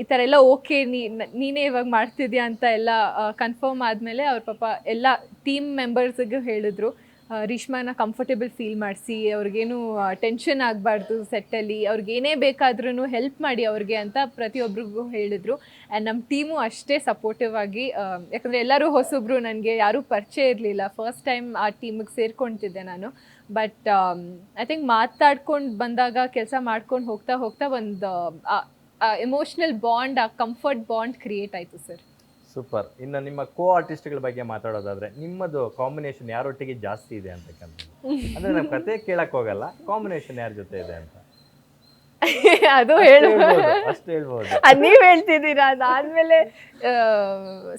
ಈ ಥರ ಎಲ್ಲ ಓಕೆ ನೀ ನೀನೇ ಇವಾಗ ಮಾಡ್ತಿದ್ಯಾ ಅಂತ ಎಲ್ಲ ಕನ್ಫರ್ಮ್ ಆದಮೇಲೆ ಅವ್ರ ಪಾಪ ಎಲ್ಲ ಟೀಮ್ ಮೆಂಬರ್ಸಿಗೂ ಹೇಳಿದ್ರು. ರೀಶ್ಮಾನ ಕಂಫರ್ಟೇಬಲ್ ಫೀಲ್ ಮಾಡಿಸಿ, ಅವ್ರಿಗೇನು ಟೆನ್ಷನ್ ಆಗಬಾರ್ದು ಸೆಟ್ಟಲ್ಲಿ ಅವ್ರಿಗೇನೇ ಬೇಕಾದ್ರೂ ಹೆಲ್ಪ್ ಮಾಡಿ ಅವ್ರಿಗೆ ಅಂತ ಪ್ರತಿಯೊಬ್ಬರಿಗೂ ಹೇಳಿದ್ರು. ಆ್ಯಂಡ್ ನಮ್ಮ ಟೀಮು ಅಷ್ಟೇ ಸಪೋರ್ಟಿವ್ ಆಗಿ ಯಾಕಂದರೆ ಎಲ್ಲರೂ ಹೊಸಬ್ರು, ನನಗೆ ಯಾರೂ ಪರಿಚಯ ಇರಲಿಲ್ಲ. ಫಸ್ಟ್ ಟೈಮ್ ಆ ಟೀಮಿಗೆ ಸೇರ್ಕೊಳ್ತಿದ್ದೆ ನಾನು. ಬಟ್ ಐ ಥಿಂಕ್ ಮಾತಾಡ್ಕೊಂಡು ಬಂದಾಗ, ಕೆಲಸ ಮಾಡ್ಕೊಂಡು ಹೋಗ್ತಾ ಹೋಗ್ತಾ ಒಂದು ಎಮೋಷ್ನಲ್ ಬಾಂಡ್ ಆ ಕಂಫರ್ಟ್ ಬಾಂಡ್ ಕ್ರಿಯೇಟ್ ಆಯಿತು ಸರ್ ಸೂಪರ್ ಇನ್ನು ನಿಮ್ಮ ಕೋ ಆರ್ಟಿಸ್ಟ್ಗಳ ಬಗ್ಗೆ ಮಾತಾಡೋದಾದ್ರೆ, ನಿಮ್ಮದು ಕಾಂಬಿನೇಷನ್ ಯಾರೊಟ್ಟಿಗೆ ಜಾಸ್ತಿ ಇದೆ ಅಂತಕ್ಕಂಥದ್ದು ಅಂದ್ರೆ ನಮ್ಮ ಕತೆ ಕೇಳಕ್ ಹೋಗಲ್ಲ ಕಾಂಬಿನೇಷನ್ ಯಾರ ಜೊತೆ ಇದೆ ಅಂತ. ಅದು ಹೇಳ ಹೇಳು ಹೇಳ್ಬೋದು, ಅದ್ ನೀವ್ ಹೇಳ್ತಿದ್ದೀರಾ? ಅದಾದ್ಮೇಲೆ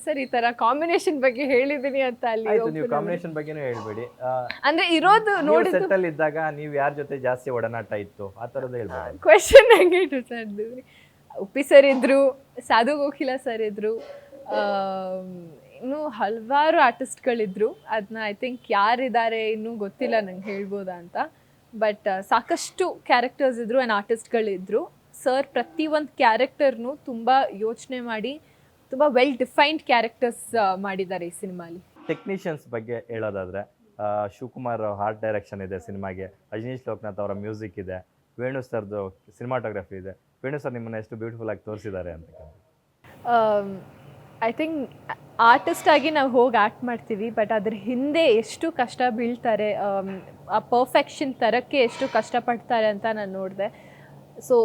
ಸರ್ ಈ ತರ ಕಾಂಬಿನೇಷನ್ ಬಗ್ಗೆ ಹೇಳಿದೀನಿ ಅಂತ ಅಲ್ಲಿ ಆಯ್ತು ನೀವು ಕಾಂಬಿನೇಷನ್ ಬಗ್ಗೆನೂ ಹೇಳ್ಬೇಡಿ. ಅಂದ್ರೆ ಇರೋದು ನೋಡಿ ಸೆಟ್ ಅಲ್ಲಿ ಇದ್ದಾಗ ನೀವು ಯಾರ ಜೊತೆ ಜಾಸ್ತಿ ಒಡನಾಟ ಇತ್ತು? ಆ ತರದ ಹೇಳ್ಬೋದು ಕ್ವೆಶನ್ ಹಂಗೆ ಇಟ್ಟು ಸರ್ ಉಪ್ಪಿ ಸರ್ ಇದ್ರು ಸಾಧು ಗೋಖಿಲ ಸರ್ ಇದ್ರು ಇನ್ನು ಹಲವಾರು ಆರ್ಟಿಸ್ಟ್ಗಳಿದ್ರು ಅದನ್ನ ಐ ಥಿಂಕ್ ಯಾರಿದ್ದಾರೆ ಇನ್ನೂ ಗೊತ್ತಿಲ್ಲ ನಂಗೆ ಹೇಳ್ಬೋದಾ ಅಂತ. ಬಟ್ ಸಾಕಷ್ಟು ಕ್ಯಾರೆಕ್ಟರ್ಸ್ ಇದ್ರು ಆ್ಯಂಡ್ ಆರ್ಟಿಸ್ಟ್ಗಳಿದ್ರು ಸರ್ ಪ್ರತಿಯೊಂದು ಕ್ಯಾರೆಕ್ಟರ್ನು ತುಂಬ ಯೋಚನೆ ಮಾಡಿ ತುಂಬ ವೆಲ್ ಡಿಫೈನ್ಡ್ ಕ್ಯಾರೆಕ್ಟರ್ಸ್ ಮಾಡಿದ್ದಾರೆ ಈ ಸಿನಿಮಾಲಿ. ಟೆಕ್ನಿಷಿಯನ್ಸ್ ಬಗ್ಗೆ ಹೇಳೋದಾದರೆ ಶಿವಕುಮಾರ್ ಹಾರ್ಟ್ ಡೈರೆಕ್ಷನ್ ಇದೆ ಸಿನಿಮಾಗೆ ಅಜನೀಶ್ ಲೋಕನಾಥ್ ಅವರ ಮ್ಯೂಸಿಕ್ ಇದೆ ವೇಣು ಸರ್ದು ಸಿನಿಮಾಟೋಗ್ರಫಿ ಇದೆ. ವೇಣು ಸರ್ ನಿಮ್ಮನ್ನು ಎಷ್ಟು ಬ್ಯೂಟಿಫುಲ್ ಆಗಿ ತೋರಿಸಿದ್ದಾರೆ ಅಂತ ಐ ಥಿಂಕ್ ಆರ್ಟಿಸ್ಟ್ ಆಗಿ ನಾವು ಹೋಗಿ ಆ್ಯಕ್ಟ್ ಮಾಡ್ತೀವಿ, ಬಟ್ ಅದ್ರ ಹಿಂದೆ ಎಷ್ಟು ಕಷ್ಟ ಬೀಳ್ತಾರೆ ಆ ಪರ್ಫೆಕ್ಷನ್ ತರಕ್ಕೆ ಎಷ್ಟು ಕಷ್ಟಪಡ್ತಾರೆ ಅಂತ ನಾನು ನೋಡಿದೆ. So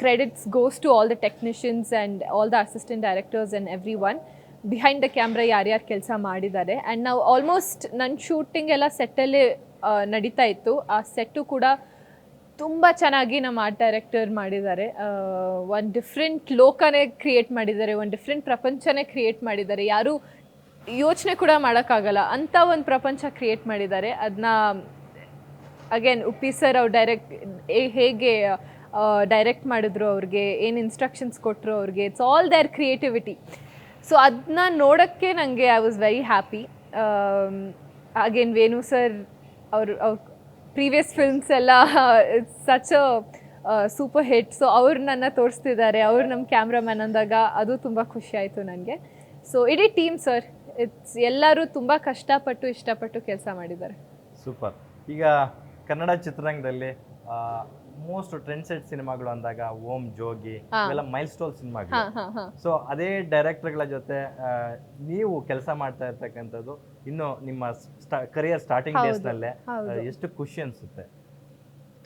credits goes to all the technicians and all the assistant directors and everyone behind the camera ಯಾರ್ಯಾರು ಕೆಲಸ ಮಾಡಿದ್ದಾರೆ. ಆ್ಯಂಡ್ ನಾವು ಆಲ್ಮೋಸ್ಟ್ ನನ್ನ ಶೂಟಿಂಗ್ ಎಲ್ಲ ಸೆಟ್ಟಲ್ಲೇ ನಡೀತಾ ಇತ್ತು. ಆ ಸೆಟ್ಟು ಕೂಡ ತುಂಬ ಚೆನ್ನಾಗಿ ನಮ್ಮ ಆರ್ಟ್ ಡೈರೆಕ್ಟರ್ ಮಾಡಿದ್ದಾರೆ. ಒಂದು ಡಿಫ್ರೆಂಟ್ ಲೋಕನೇ ಕ್ರಿಯೇಟ್ ಮಾಡಿದ್ದಾರೆ, ಒಂದು ಡಿಫ್ರೆಂಟ್ ಪ್ರಪಂಚನೇ ಕ್ರಿಯೇಟ್ ಮಾಡಿದ್ದಾರೆ. ಯಾರೂ ಯೋಚನೆ ಕೂಡ ಮಾಡೋಕ್ಕಾಗಲ್ಲ. ಅಂಥ ಒಂದು ಪ್ರಪಂಚ ಕ್ರಿಯೇಟ್ ಮಾಡಿದ್ದಾರೆ. ಅದನ್ನ ಅಗೇನ್ ಉಪ್ಪಿ ಸರ್ ಅವ್ರು ಡೈರೆಕ್ಟ್ ಹೇಗೆ ಡೈರೆಕ್ಟ್ ಮಾಡಿದ್ರು ಅವ್ರಿಗೆ, ಏನು ಇನ್ಸ್ಟ್ರಕ್ಷನ್ಸ್ ಕೊಟ್ಟರು ಅವ್ರಿಗೆ it's all their creativity so ಅದನ್ನ ನೋಡೋಕ್ಕೆ ನನಗೆ I was very happy again Venu sir ಅವ್ರು, ಅವ್ರ ಪ್ರೀವಿಯಸ್ ಫಿಲ್ಮ್ಸ್ ಎಲ್ಲ ಸಚ್ ಸೂಪರ್ ಹಿಟ್ ಸೊ ಅವ್ರು ನನ್ನ ತೋರಿಸ್ತಿದ್ದಾರೆ, ಅವ್ರು ನಮ್ಮ ಕ್ಯಾಮ್ರಾಮ್ಯಾನ್ ಅಂದಾಗ ಅದು ತುಂಬ ಖುಷಿ ಆಯಿತು ನನಗೆ ಸೊ ಇಡೀ ಟೀಮ್ ಸರ್ ಇಟ್ಸ್ ಎಲ್ಲರೂ ತುಂಬ ಕಷ್ಟಪಟ್ಟು ಇಷ್ಟಪಟ್ಟು ಕೆಲಸ ಮಾಡಿದ್ದಾರೆ. ಸೂಪರ್ ಈಗ ಕನ್ನಡ ಚಿತ್ರರಂಗದಲ್ಲಿ ಮೋಸ್ಟ್ ಟ್ರೆಂಡ್ ಸೆಟ್ ಸಿನಿಮಾಗಳು ಅಂದಾಗ ಓಂ ಜೋಗಿ. ಇವೆಲ್ಲ ಮೈಲ್ ಸ್ಟೋಲ್ ಸಿನಿಮಾಗಳು ಸೊ ಅದೇ ಡೈರೆಕ್ಟರ್ಗಳ ಜೊತೆ ನೀವು ಕೆಲಸ ಮಾಡ್ತಾ ಇರ್ತಕ್ಕಂಥದ್ದು ಇನ್ನು ನಿಮ್ಮ ಕರಿಯರ್ ಸ್ಟಾರ್ಟಿಂಗ್ ಡೇಸ್ ನಲ್ಲೇ ಎಷ್ಟು ಖುಷಿ ಅನ್ಸುತ್ತೆ?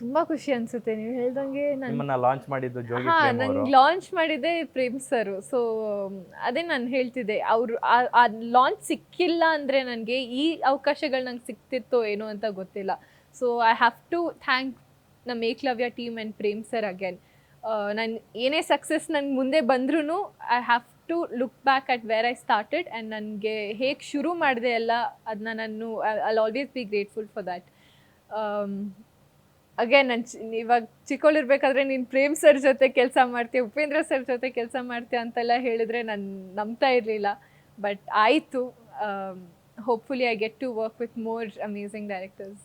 ತುಂಬಾ ಖುಷಿ ಅನ್ಸುತ್ತೆ. ನೀವು ಹೇಳ್ದಂಗೆ ನಿಮ್ಮನ್ನ ಲಾಂಚ್ ಮಾಡಿದ್ದು ಜೋಗಿ ನಂಗೆ ಲಾಂಚ್ ಮಾಡಿದ್ದೆ ಪ್ರೇಮ್ ಸರ್. ಸೊ ಅದೇ ನಾನು ಹೇಳ್ತಿದ್ದೆ ಅವರು ಆ ಲಾಂಚ್ ಸಿಕ್ಕಿಲ್ಲ ಅಂದ್ರೆ ನನಗೆ ಈ ಅವಕಾಶಗಳು ನಂಗೆ ಸಿಕ್ತಿತ್ತೋ ಏನೋ ಅಂತ ಗೊತ್ತಿಲ್ಲ. So I have to thank ನಮ್ಮ Ekalavya team and Prem sir again ನಾನು ಏನೇ ಸಕ್ಸಸ್ ನನಗೆ ಮುಂದೆ ಬಂದ್ರೂ I have to look back at where I started and ನನಗೆ ಹೇಗೆ ಶುರು ಮಾಡಿದೆ ಎಲ್ಲ ಅದನ್ನ ನಾನು I always be grateful for that again ನಾನು ಇವಾಗ ಚಿಕ್ಕವಳಿರ್ಬೇಕಾದ್ರೆ ನೀನು ಪ್ರೇಮ್ ಸರ್ ಜೊತೆ ಕೆಲಸ ಮಾಡ್ತೀಯ, ಉಪೇಂದ್ರ ಸರ್ ಜೊತೆ ಕೆಲಸ ಮಾಡ್ತೀಯ ಅಂತೆಲ್ಲ ಹೇಳಿದರೆ ನಾನು ನಂಬ್ತಾ ಇರಲಿಲ್ಲ. ಬಟ್ ಆಯಿತು hopefully I get to work with more amazing directors